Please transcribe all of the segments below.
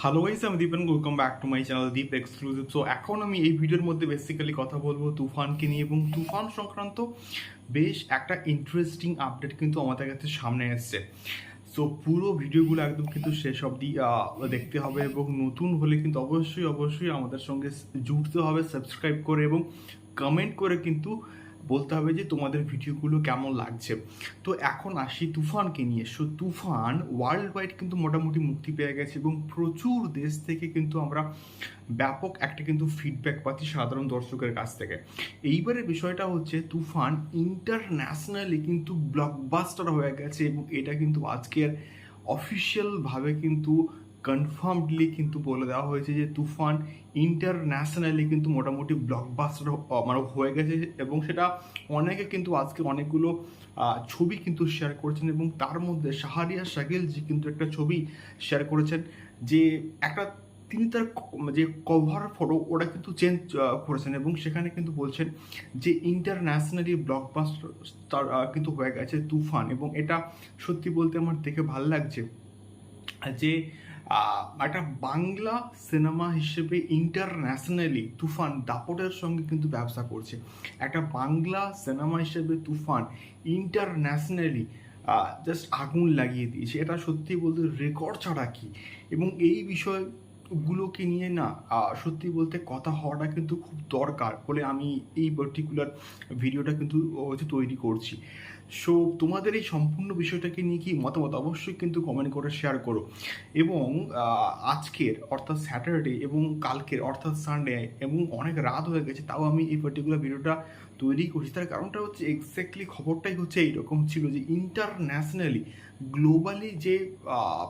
Hello guys আমি Dipen welcome back to my channel Deep exclusive so এখন আমি এই ভিডিওর মধ্যে বেসিক্যালি কথা বলব তুফানকে নিয়ে এবং তুফান সংক্রান্ত বেশ একটা ইন্টারেস্টিং আপডেট কিন্তু আমাদের কাছে সামনে এসছে। সো পুরো ভিডিওগুলো একদম কিন্তু শেষ অবধি দেখতে হবে এবং নতুন হলে কিন্তু অবশ্যই অবশ্যই আমাদের সঙ্গে জুড়তে হবে। সাবস্ক্রাইব করে এবং কমেন্ট করে কিন্তু বলতে হবে যে তোমাদের ভিডিওগুলো কেমন লাগছে। তো এখন আসি তুফানকে নিয়ে। সো তুফান ওয়ার্ল্ড ওয়াইড কিন্তু মোটামুটি মুক্তি পেয়ে গেছে এবং প্রচুর দেশ থেকে কিন্তু আমরা ব্যাপক একটা কিন্তু ফিডব্যাক পাচ্ছি সাধারণ দর্শকের কাছ থেকে। এইবারে বিষয়টা হচ্ছে তুফান ইন্টারন্যাশনালি কিন্তু ব্লকবাস্টার হয়ে গেছে এবং এটা কিন্তু আজকের অফিসিয়ালভাবে কিন্তু কনফার্মডলি কিন্তু বলে দেওয়া হয়েছে যে তুফান ইন্টারন্যাশনালি কিন্তু মোটামুটি ব্লকবাস্টার মানে হয়ে গেছে এবং সেটা অনেকে কিন্তু আজকে অনেকগুলো ছবি কিন্তু শেয়ার করেছেন এবং তার মধ্যে শাহরিয়া শাকিল জি কিন্তু একটা ছবি শেয়ার করেছেন যে একটা তিনি তার যে কভার ফটো ওটা কিন্তু চেঞ্জ করেছেন এবং সেখানে কিন্তু বলছেন যে ইন্টারন্যাশনালি ব্লকবাস্টার কিন্তু হয়ে গেছে তুফান এবং এটা সত্যি বলতে আমার দেখে ভালো লাগছে যে একটা বাংলা সিনেমা হিসেবে ইন্টারন্যাশনালি তুফান দাপটের সঙ্গে কিন্তু ব্যবসা করছে। একটা বাংলা সিনেমা হিসেবে তুফান ইন্টারন্যাশনালি জাস্ট আগুন লাগিয়ে দিয়েছে। এটা সত্যি বলতে রেকর্ড ছাড়া কি? এবং এই বিষয়গুলোকে নিয়ে না সত্যি বলতে কথা হওয়াটা কিন্তু খুব দরকার বলে আমি এই পার্টিকুলার ভিডিওটা কিন্তু হচ্ছে তৈরি করছি। সো তোমাদের এই সম্পূর্ণ বিষয়টাকে নিয়ে কি মতামত অবশ্যই কিন্তু কমেন্ট করে শেয়ার করো। এবং আজকের অর্থাৎ স্যাটারডে এবং কালকের অর্থাৎ সানডে এবং অনেক রাত হয়ে গেছে, তাও আমি এই পার্টিকুলার ভিডিওটা তৈরি করছি। তার কারণটা হচ্ছে এক্স্যাক্টলি খবরটাই হচ্ছে এইরকম ছিল যে ইন্টারন্যাশনালি গ্লোবালি যে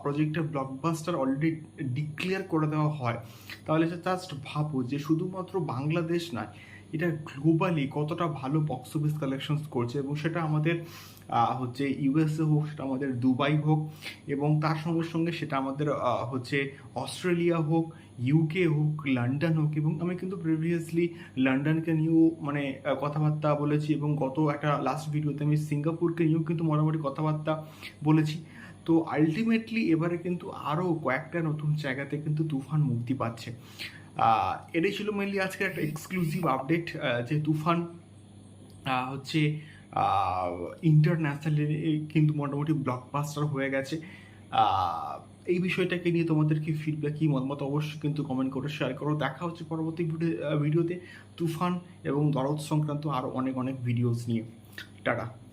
প্রজেক্টটা ব্লকবাস্টার অলরেডি ডিক্লেয়ার করে দেওয়া হয়। তাহলে জাস্ট ভাবো যে শুধুমাত্র বাংলাদেশ নয়, এটা গ্লোবালি কতটা ভালো বক্স অফিস কালেকশন করছে এবং সেটা আমাদের হচ্ছে ইউএসএ হোক, সেটা আমাদের দুবাই হোক এবং তার সঙ্গে সঙ্গে সেটা আমাদের হচ্ছে অস্ট্রেলিয়া হোক ইউকে হোক লন্ডন হোক এবং আমি কিন্তু প্রিভিয়াসলি লন্ডনকে নিয়েও মানে কথাবার্তা বলেছি এবং গত একটা লাস্ট ভিডিওতে আমি সিঙ্গাপুরকে নিয়েও কিন্তু মোটামুটি কথাবার্তা বলেছি। তো আলটিমেটলি এবারে কিন্তু আরও কয়েকটা নতুন জায়গাতে কিন্তু তুফান মুক্তি পাচ্ছে। এটাই ছিল মেনলি আজকের একটা এক্সক্লুসিভ আপডেট যে তুফান হচ্ছে ইন্টারন্যাশনালি কিন্তু মোটামুটি ব্লকবাস্টার হয়ে গেছে। এই বিষয়টাকে নিয়ে তোমাদের কি ফিডব্যাক কি মতামত অবশ্যই কিন্তু কমেন্ট করে শেয়ার করো। দেখা হচ্ছে পরবর্তী ভিডিও- ভিডিওতে তুফান এবং দরদ সংক্রান্ত আরও অনেক অনেক ভিডিওস নিয়ে। টাটা।